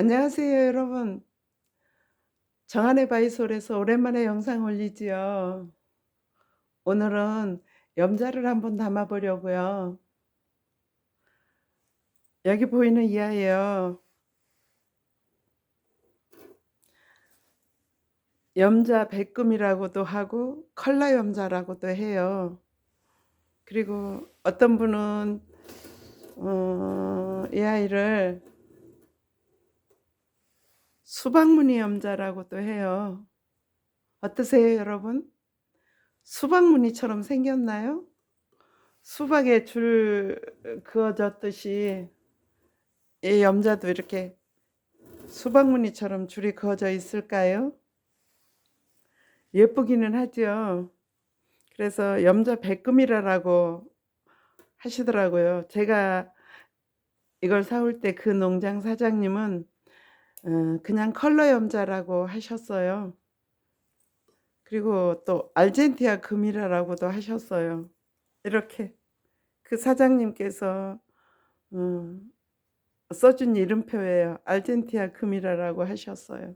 안녕하세요, 여러분. 정한의 바이솔에서 오랜만에 영상 올리지요. 오늘은 염자를 한번 담아 보려고요. 여기 보이는 이하예요. 염자 백금이라고도 하고 컬러 염자라고도 해요. 그리고 어떤 분은 어, 이 아이를 수박무늬 염자라고도 해요. 어떠세요, 여러분? 수박무늬처럼 생겼나요? 수박에 줄 그어졌듯이 이 염자도 이렇게 수박무늬처럼 줄이 그어져 있을까요? 예쁘기는 하죠. 그래서 염자 백금이라고 하시더라고요. 제가 이걸 사올 때 그 농장 사장님은 어, 그냥 컬러 염자라고 하셨어요. 그리고 또 알젠티아 금이라고도 하셨어요. 이렇게 그 사장님께서 어, 써준 이름표예요. 알젠티아 금이라고 하셨어요.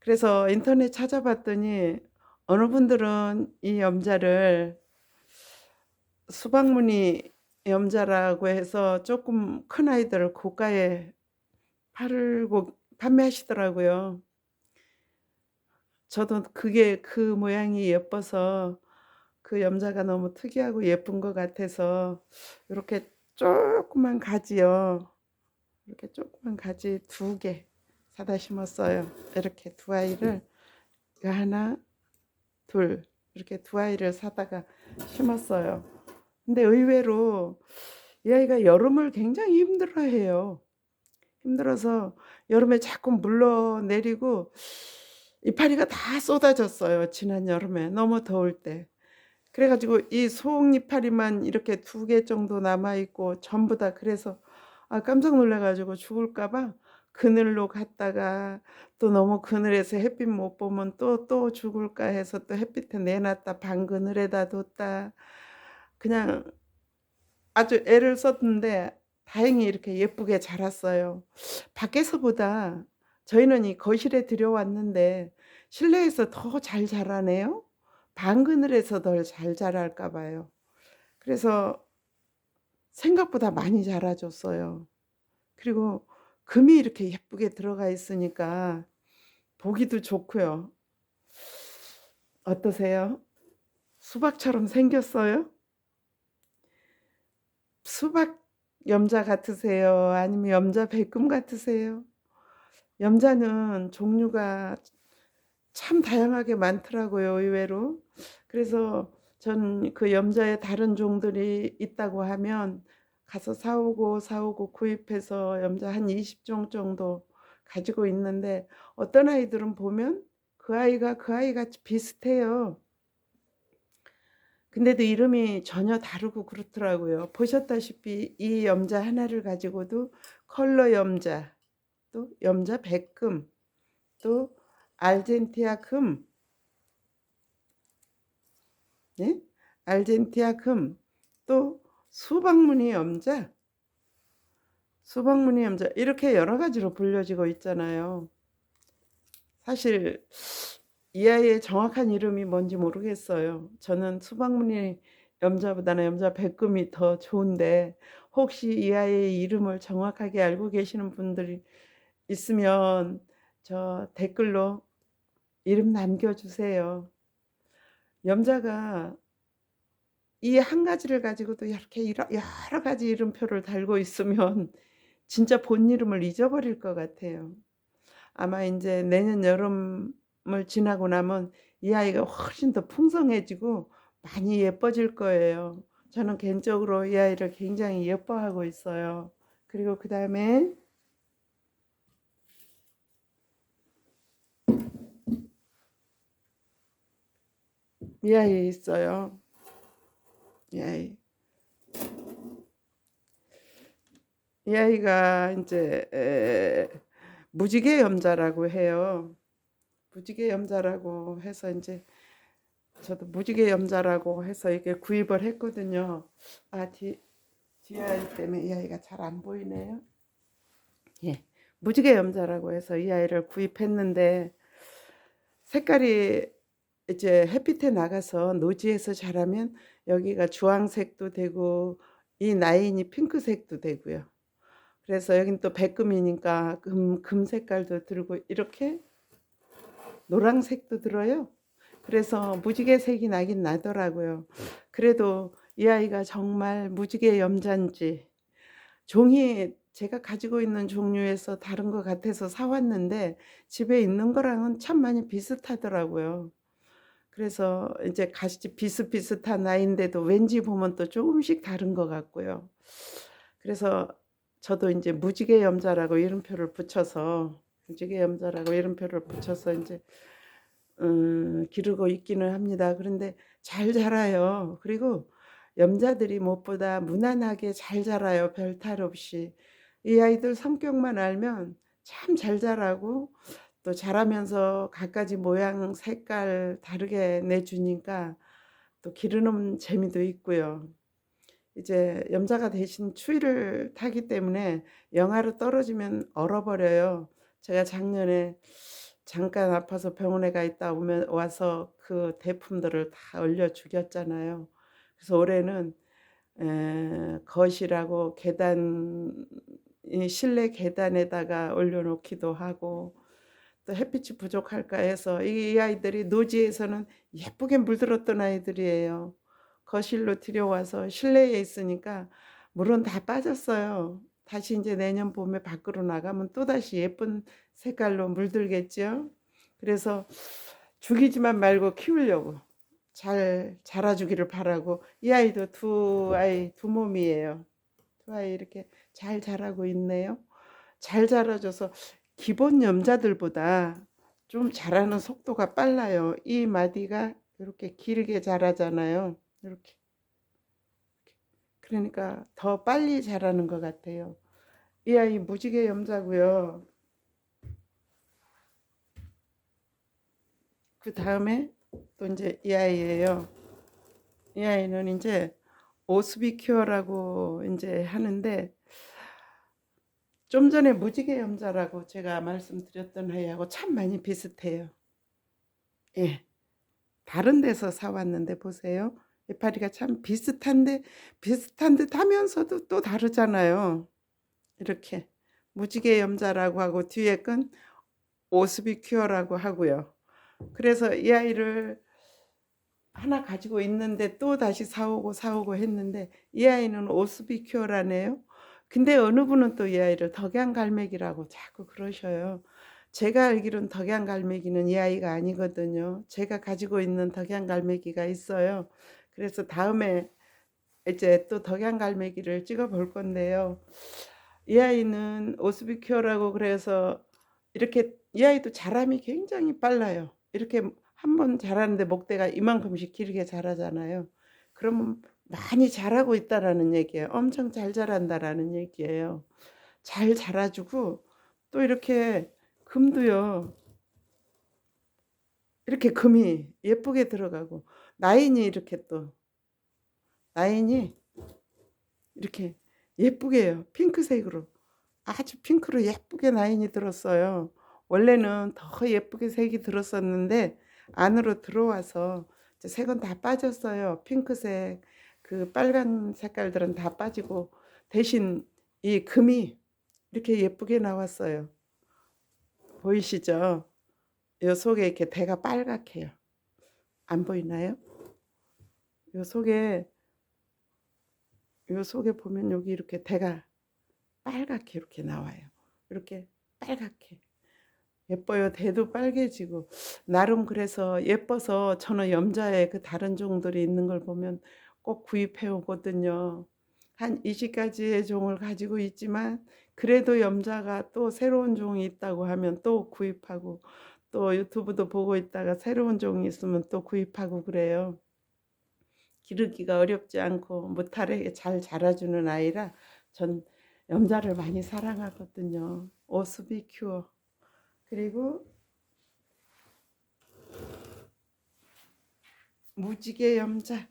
그래서 인터넷 찾아봤더니 어느 분들은 이 염자를 수박무늬 염자라고 해서 조금 큰 아이들 고가에 팔고 판매하시더라고요. 저도 그게 그 모양이 예뻐서 그 염자가 너무 특이하고 예쁜 것 같아서 이렇게 조그만 가지요. 이렇게 조그만 가지 두 개 사다 심었어요. 이렇게 두 아이를 이거 하나, 둘 이렇게 두 아이를 사다가 심었어요. 근데 의외로 이 아이가 여름을 굉장히 힘들어해요. 힘들어서 여름에 자꾸 물러내리고 이파리가 다 쏟아졌어요. 지난 여름에 너무 더울 때. 그래가지고 이송 이파리만 이렇게 두 개 정도 남아 있고 전부 다 그래서 아 깜짝 놀래가지고 죽을까봐 그늘로 갔다가 또 너무 그늘에서 햇빛 못 보면 또또 죽을까 해서 또 햇빛에 내놨다 방 그늘에다 뒀다 그냥 아주 애를 썼는데 다행히 이렇게 예쁘게 자랐어요. 밖에서보다 저희는 이 거실에 들여왔는데 실내에서 더 잘 자라네요. 방 그늘에서 더잘 자랄까 봐요. 그래서 생각보다 많이 자라줬어요. 그리고 금이 이렇게 예쁘게 들어가 있으니까 보기도 좋고요. 어떠세요? 수박처럼 생겼어요? 수박 염자 같으세요? 아니면 염자 백금 같으세요? 염자는 종류가 참 다양하게 많더라고요, 의외로. 그래서 전 그 염자의 다른 종들이 있다고 하면 가서 사오고 사오고 구입해서 염자 한 20종 정도 가지고 있는데 어떤 아이들은 보면 그 아이가 그 아이 같이 비슷해요. 근데도 이름이 전혀 다르고 그렇더라고요. 보셨다시피 이 염자 하나를 가지고도 컬러 염자, 또 염자 백금, 또 알젠티아 금, 네? 알젠티아 금, 또 수박무늬 염자, 수박무늬 염자 이렇게 여러 가지로 불려지고 있잖아요. 사실 이 아이의 정확한 이름이 뭔지 모르겠어요. 저는 수박무늬 염자보다는 염자 백금이 더 좋은데 혹시 이 아이의 이름을 정확하게 알고 계시는 분들이 있으면 저 댓글로 이름 남겨주세요. 염자가 이 한 가지를 가지고도 이렇게 여러 가지 이름표를 달고 있으면 진짜 본 이름을 잊어버릴 것 같아요. 아마 이제 내년 여름 을 지나고 나면 이 아이가 훨씬 더 풍성해지고 많이 예뻐질 거예요. 저는 개인적으로 이 아이를 굉장히 예뻐하고 있어요. 그리고 그 다음에 이 아이 있어요. 이 아이. 이 아이가 이제 에, 무지개 염자라고 해요. 무지개 염자라고 해서 이제 저도 무지개 염자라고 해서 이게 구입을 했거든요. 아, 뒤, 뒤 아이 때문에 이 아이가 잘 안 보이네요. 예. 무지개 염자라고 해서 이 아이를 구입했는데 색깔이 이제 햇빛에 나가서 노지에서 자라면 여기가 주황색도 되고 이 라인이 핑크색도 되고요. 그래서 여긴 또 백금이니까 금, 금 색깔도 들고 이렇게 노란색도 들어요. 그래서 무지개 색이 나긴 나더라고요. 그래도 이 아이가 정말 무지개 염자인지 종이 제가 가지고 있는 종류에서 다른 것 같아서 사왔는데 집에 있는 거랑은 참 많이 비슷하더라고요. 그래서 이제 같이 비슷비슷한 아이인데도 왠지 보면 또 조금씩 다른 것 같고요. 그래서 저도 이제 무지개 염자라고 이름표를 붙여서 무지개 염자라고 이름표를 붙여서 이제 음, 기르고 있기는 합니다. 그런데 잘 자라요. 그리고 염자들이 무엇보다 무난하게 잘 자라요. 별 탈 없이. 이 아이들 성격만 알면 참 잘 자라고 또 자라면서 갖가지 모양, 색깔 다르게 내주니까 또 기르는 재미도 있고요. 이제 염자가 대신 추위를 타기 때문에 영하로 떨어지면 얼어버려요. 제가 작년에 잠깐 아파서 병원에 가 있다 오면 와서 그 대품들을 다 얼려 죽였잖아요. 그래서 올해는 에, 거실하고 계단 이 실내 계단에다가 올려놓기도 하고 또 햇빛이 부족할까 해서 이 아이들이 노지에서는 예쁘게 물들었던 아이들이에요. 거실로 들여와서 실내에 있으니까 물은 다 빠졌어요. 다시 이제 내년 봄에 밖으로 나가면 또다시 예쁜 색깔로 물들겠죠. 그래서 죽이지만 말고 키우려고 잘 자라주기를 바라고 이 아이도 두 아이 두 몸이에요. 두 아이 이렇게 잘 자라고 있네요. 잘 자라줘서 기본 염자들보다 좀 자라는 속도가 빨라요. 이 마디가 이렇게 길게 자라잖아요. 이렇게. 그러니까 더 빨리 자라는 것 같아요. 이 아이 무지개 염자고요. 그 다음에 또 이제 이 아이예요. 이 아이는 이제 오스비큐어라고 이제 하는데 좀 전에 무지개 염자라고 제가 말씀드렸던 아이하고 참 많이 비슷해요. 예. 다른 데서 사왔는데 보세요. 이파리가 참 비슷한데 비슷한 듯 하면서도 또 다르잖아요. 이렇게 무지개 염자라고 하고 뒤에 건 오스비큐어라고 하고요. 그래서 이 아이를 하나 가지고 있는데 또 다시 사오고 사오고 했는데 이 아이는 오스비큐어라네요. 근데 어느 분은 또 이 아이를 덕양갈매기라고 자꾸 그러셔요. 제가 알기로는 덕양갈매기는 이 아이가 아니거든요. 제가 가지고 있는 덕양갈매기가 있어요. 그래서 다음에 이제 또 덕양갈매기를 찍어 볼 건데요. 이 아이는 오스비큐어라고 그래서 이렇게 이 아이도 자람이 굉장히 빨라요. 이렇게 한 번 자라는데 목대가 이만큼씩 길게 자라잖아요. 그러면 많이 자라고 있다라는 얘기예요. 엄청 잘 자란다라는 얘기예요. 잘 자라주고 또 이렇게 금도요. 이렇게 금이 예쁘게 들어가고 라인이 이렇게 또 라인이 이렇게 예쁘게요. 핑크색으로 아주 핑크로 예쁘게 라인이 들었어요. 원래는 더 예쁘게 색이 들었었는데 안으로 들어와서 색은 다 빠졌어요. 핑크색, 그 빨간 색깔들은 다 빠지고 대신 이 금이 이렇게 예쁘게 나왔어요. 보이시죠? 요 속에 이렇게 대가 빨갛게요. 안 보이나요? 요 속에 요 속에 보면 여기 이렇게 대가 빨갛게 이렇게 나와요. 이렇게 빨갛게. 예뻐요. 대도 빨개지고 나름 그래서 예뻐서 저는 염자에 그 다른 종들이 있는 걸 보면 꼭 구입해 오거든요. 한 20가지의 종을 가지고 있지만 그래도 염자가 또 새로운 종이 있다고 하면 또 구입하고 또 유튜브도 보고 있다가 새로운 종이 있으면 또 구입하고 그래요. 기르기가 어렵지 않고 무탈하게 잘 자라주는 아이라 전 염자를 많이 사랑하거든요. 오스비 큐어. 그리고 무지개 염자.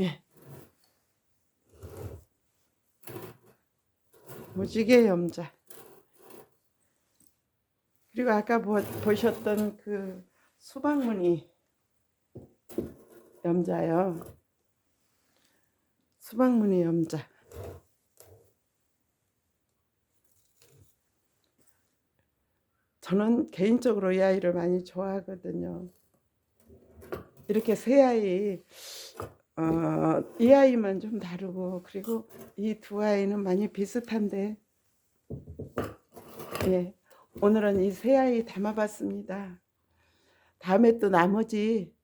예. 무지개 염자. 그리고 아까 보, 보셨던 그 수박무늬 염자요. 수박무늬 염자. 저는 개인적으로 이 아이를 많이 좋아하거든요. 이렇게 세 아이, 어, 이 아이만 좀 다르고, 그리고 이 두 아이는 많이 비슷한데, 예, 오늘은 이 세 아이 담아봤습니다. 다음에 또 나머지 가-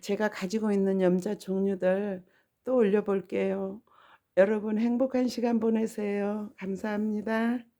제가 가지고 있는 염자 종류들 또 올려볼게요. 여러분 행복한 시간 보내세요. 감사합니다.